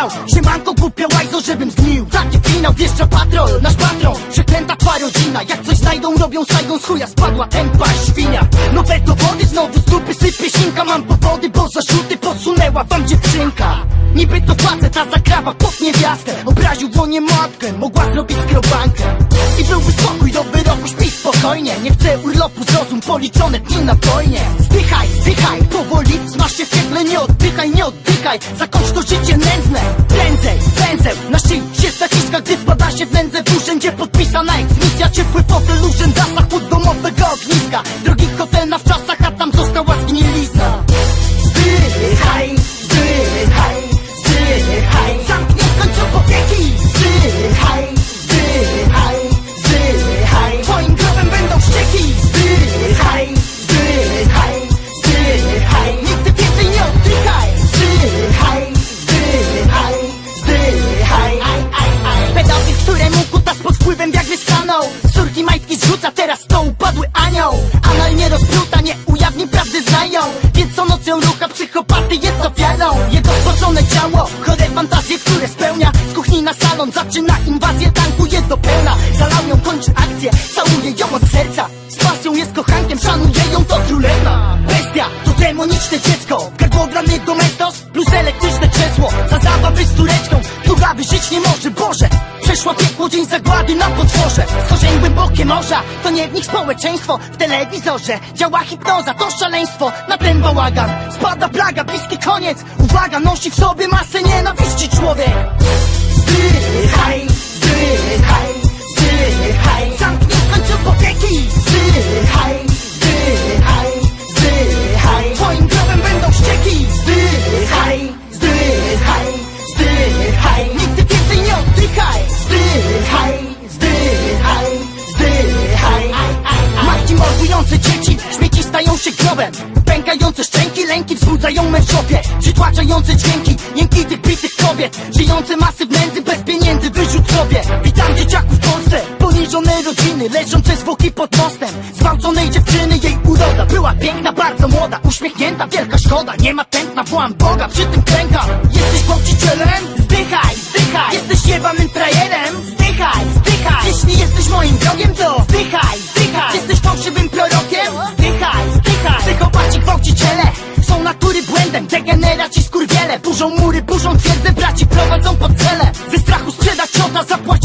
kryminał Siemanko głupia łajzo, żebym zgnił Taki finał, wjeżdża patrol Nasz patron, przeklęta twa rodzina Jak coś znajdą, robią sajdą z chuja. Spadła tępa świnia. Nowe dowody, znowu z dupy sypie sinka Mam powody, bo zarzuty podsunęła wam dziewczynka. Niby to facet, a zakrawa pod niewiastę. Obraził w łonie matkę, mogła zrobić skrobankę. I byłby spokój do wyroku, śpi spokojnie. Nie chcę urlopu, policzone dni na wojnie. Zdychaj, zdychaj, powoli Smasz się w piekle, nie oddychaj, nie oddychaj. Zakończ to życie nędzne Prędzej, węzeł, na szyi się zaciska Gdy wpada się w nędzę. W urzędzie Podpisana eksmisja, ciepły fotel Urzęda, zachód domowego ogniska. Drogi hotel na wczasach, stanął. Córki majtki zrzuca, teraz to upadły anioł. Analnie rozpruta, nie ujawni prawdy znają. Więc co nocą rucha psychopaty jest ofiarą Jego zboczone ciało, chore fantazje, które spełnia. Z kuchni na salon zaczyna inwazję, tankuje do pełna. Zalał ją, kończy akcję, całuje ją od serca. Z pasją jest kochankiem, szanuje ją to królewna. Bestia, to demoniczne dziecko. Gardłobrany domestos plus elektryczne krzesło. Za zabawy z tureczką, która żyć nie może, Boże Przeszła piekło dzień zagłady na podworze Schorzeń głębokie morza, to nie w nich społeczeństwo. W telewizorze działa hipnoza, to szaleństwo. Na ten bałagan spada plaga, bliski koniec. Uwaga, nosi w sobie masę nienawiści człowiek Mordujące dzieci, śmieci stają się grobem. Pękające szczęki, lęki wzbudzają mężowie Przytłaczające dźwięki, jęki tych bitych kobiet. Żyjące masy w nędzy, bez pieniędzy, wyrzut sobie. Witam dzieciaków w Polsce, poniżone rodziny Leżące zwłoki pod mostem. Zgwałconej dziewczyny, jej uroda Była piękna, bardzo młoda, uśmiechnięta, wielka szkoda. Nie ma tętna, wołam Boga, przy tym klękam Jesteś gwałcicielem? Zdychaj, zdychaj. Jesteś jebanym frajerem? Zdychaj, zdychaj. Jeśli jesteś moim wrogiem, to zdychaj, zdychaj Jesteś fałszywym prorokiem? Zdychaj, zdychaj Psychopaci, gwałciciele są natury błędem. Degeneraci skurwiele. Burzą mury, burzą twierdzę Braci prowadzą pod cele. Ze strachu sprzedać ciota Zapłaci